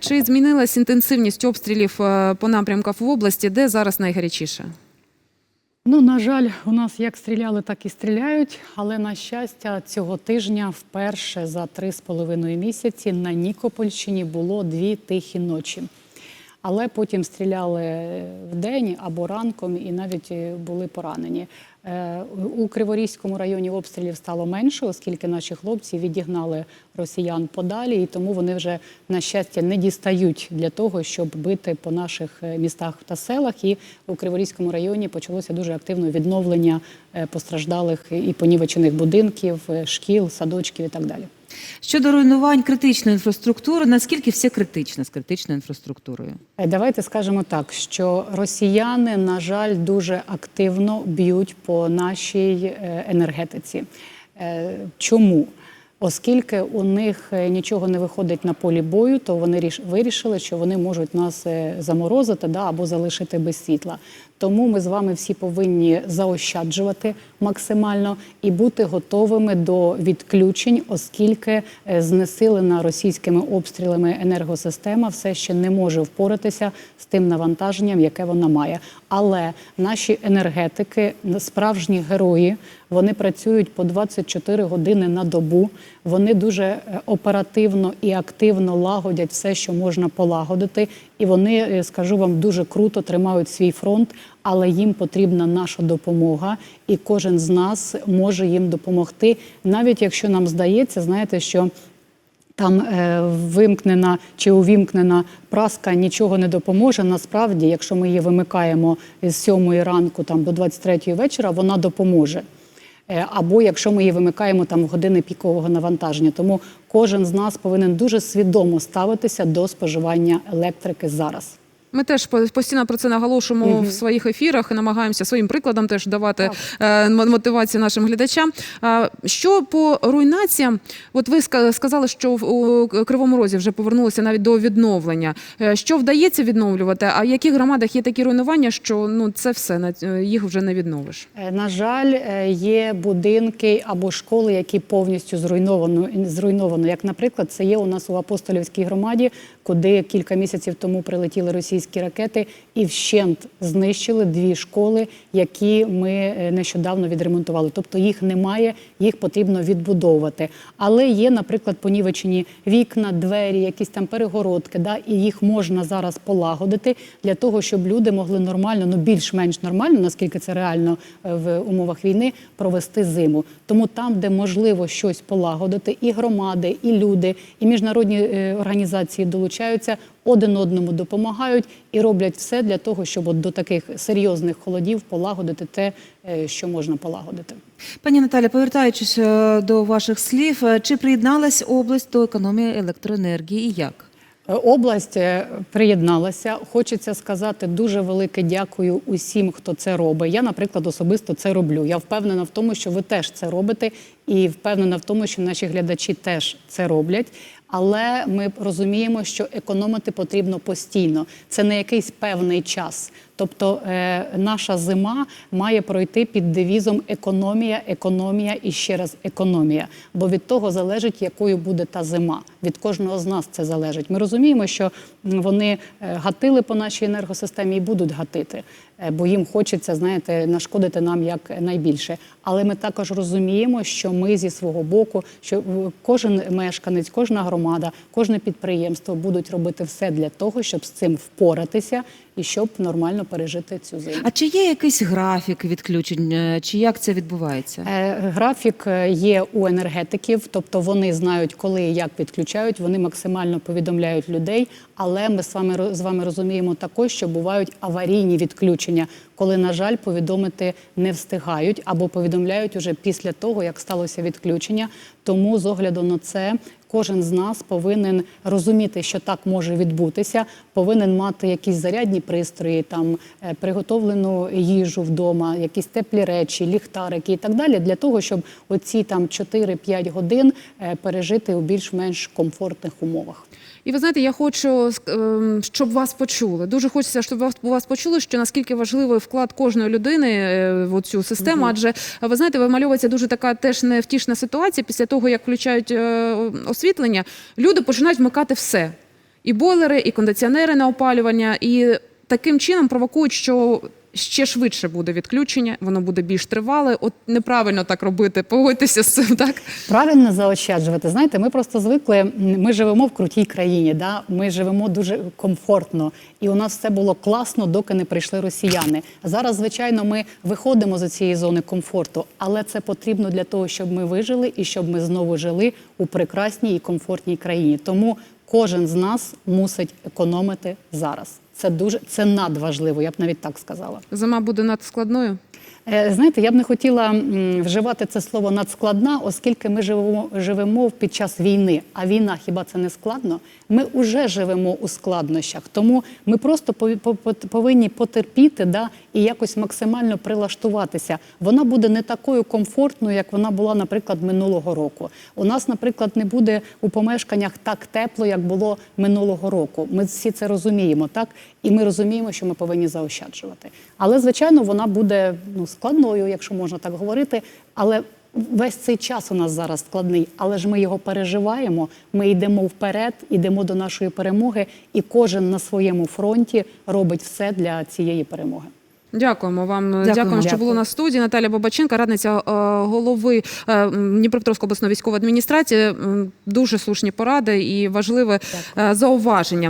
Чи змінилась інтенсивність обстрілів е, по напрямках в області, де зараз найгарячіше? Ну, на жаль, у нас як стріляли, так і стріляють. Але на щастя, цього тижня вперше за три з половиною місяці на Нікопольщині було дві тихі ночі. Але потім стріляли вдень або ранком, і навіть е, були поранені. Е, У Криворізькому районі обстрілів стало менше, оскільки наші хлопці відігнали росіян подалі, і тому вони вже на щастя не дістають для того, щоб бити по наших е, містах та селах. І у Криворізькому районі почалося дуже активне відновлення постраждалих і понівечених будинків, е, шкіл, садочків і так далі. Щодо руйнувань критичної інфраструктури, наскільки все критично з критичною інфраструктурою? Е, Давайте скажемо так, що росіяни, на жаль, дуже активно б'ють по нашій е, енергетиці. Е, Чому? Оскільки у них е, нічого не виходить на полі бою, то вони ріш- вирішили, що вони можуть нас е, заморозити да, або залишити без світла. Тому ми з вами всі повинні заощаджувати максимально і бути готовими до відключень, оскільки е, знесилена російськими обстрілами енергосистема все ще не може впоратися з тим навантаженням, яке вона має. Але наші енергетики, справжні герої, вони працюють по 24 години на добу. Вони дуже е, оперативно і активно лагодять все, що можна полагодити. І вони, е, скажу вам, дуже круто тримають свій фронт, але їм потрібна наша допомога, і кожен з нас може їм допомогти, навіть якщо нам здається, знаєте, що там е, вимкнена чи увімкнена праска нічого не допоможе. Насправді, якщо ми її вимикаємо з 7 ранку там до 23 вечора, вона допоможе. Е, Або якщо ми її вимикаємо там в години пікового навантаження, тому кожен з нас повинен дуже свідомо ставитися до споживання електрики зараз. Ми теж постійно про це наголошуємо в своїх ефірах і намагаємося своїм прикладом теж давати е, мотивацію нашим глядачам. Що по руйнаціям? От ви ска- сказали, що в у Кривому Розі вже повернулися навіть до відновлення. Е, Що вдається відновлювати? А в яких громадах є такі руйнування, що ну це все е, їх вже не відновиш? Е, На жаль, є будинки або школи, які повністю зруйновано, зруйновано. Як, наприклад, це є у нас у апостолівській громаді, куди кілька місяців тому прилетіли російські ракети і вщент знищили дві школи, які ми е, нещодавно відремонтували. Тобто їх немає, їх потрібно відбудовувати. Але є, наприклад, понівечені вікна, двері, якісь там перегородки, да, і їх можна зараз полагодити для того, щоб люди могли нормально, ну більш-менш нормально, наскільки це реально е, в умовах війни, провести зиму. Тому там, де можливо щось полагодити, і громади, і люди, і міжнародні е, організації долучаються, один одному допомагають і роблять все для того, щоб от до таких серйозних холодів полагодити те, е, що можна полагодити. Пані Наталя, повертаючись е, до ваших слів, е, чи приєдналась область до економії електроенергії і як? Область приєдналася. Хочеться сказати дуже велике дякую усім, хто це робить. Я, наприклад, особисто це роблю. Я впевнена в тому, що ви теж це робите, і впевнена в тому, що наші глядачі теж це роблять. Але ми розуміємо, що економити потрібно постійно. Це не якийсь певний час. Тобто е, наша зима має пройти під девізом економія, економія і ще раз економія. Бо від того залежить, якою буде та зима. Від кожного з нас це залежить. Ми розуміємо, що вони е, гатили по нашій енергосистемі і будуть гатити, бо їм хочеться, знаєте, нашкодити нам як найбільше. Але ми також розуміємо, що ми зі свого боку, що е, кожен мешканець, кожна громада, кожне підприємство будуть робити все для того, щоб з цим впоратися і щоб нормально пережити цю зиму. А чи є якийсь графік відключень, е, чи як це відбувається? Е, Графік е, є у енергетиків, тобто вони знають, коли і як підключають, вони максимально повідомляють людей. Але ми з вами з вами розуміємо також, що бувають аварійні відключення, коли, на жаль, повідомити не встигають або повідомляють уже після того, як сталося відключення. Тому з огляду на це. Кожен з нас повинен розуміти, що так може відбутися, повинен мати якісь зарядні пристрої, там е, приготовлену їжу вдома, якісь теплі речі, ліхтарики і так далі, для того, щоб оці там 4-5 годин е, пережити у більш-менш комфортних умовах. І ви знаєте, я хочу, ем, щоб вас почули. Дуже хочеться, щоб вас, вас почули, що наскільки важливий вклад кожної людини е, в цю систему. Адже ви знаєте, вимальовується дуже така теж невтішна ситуація. Після того, як включають освітлення, люди починають вмикати все. І бойлери, і кондиціонери на опалювання, і таким чином провокують, що. Ще швидше буде відключення, воно буде більш тривале. От неправильно так робити. Погодьтеся з цим, так Правильно заощаджувати. Знаєте, ми просто звикли. Ми живемо в крутій країні, да? ми живемо дуже комфортно, і у нас все було класно, доки не прийшли росіяни. Зараз, звичайно, ми виходимо з цієї зони комфорту, але це потрібно для того, щоб ми вижили і щоб ми знову жили у прекрасній і комфортній країні. Тому кожен з нас мусить економити зараз. Це дуже це надважливо. Я б навіть так сказала. зима буде надскладною. Е, Знаєте, я б не хотіла вживати це слово надскладна, оскільки ми живемо, живемо під час війни. А війна хіба це не складно? Ми вже живемо у складнощах. Тому ми просто повинні потерпіти да, і якось максимально прилаштуватися. Вона буде не такою комфортною, як вона була, наприклад, минулого року. У нас, наприклад, не буде у помешканнях так тепло, як було минулого року. Ми всі це розуміємо, так? І ми розуміємо, що ми повинні заощаджувати. Але, звичайно, вона буде ну, складною, якщо можна так говорити. Але весь цей час у нас зараз складний, але ж ми його переживаємо. Ми йдемо вперед, йдемо до нашої перемоги, і кожен на своєму фронті робить все для цієї перемоги. Дякуємо вам. Дякуємо. Дякуємо, що Дякую. були на студії. Наталя Бабаченка, радниця е, голови е, Дніпропетровської обласної військової адміністрації. Дуже слушні поради і важливе е, зауваження.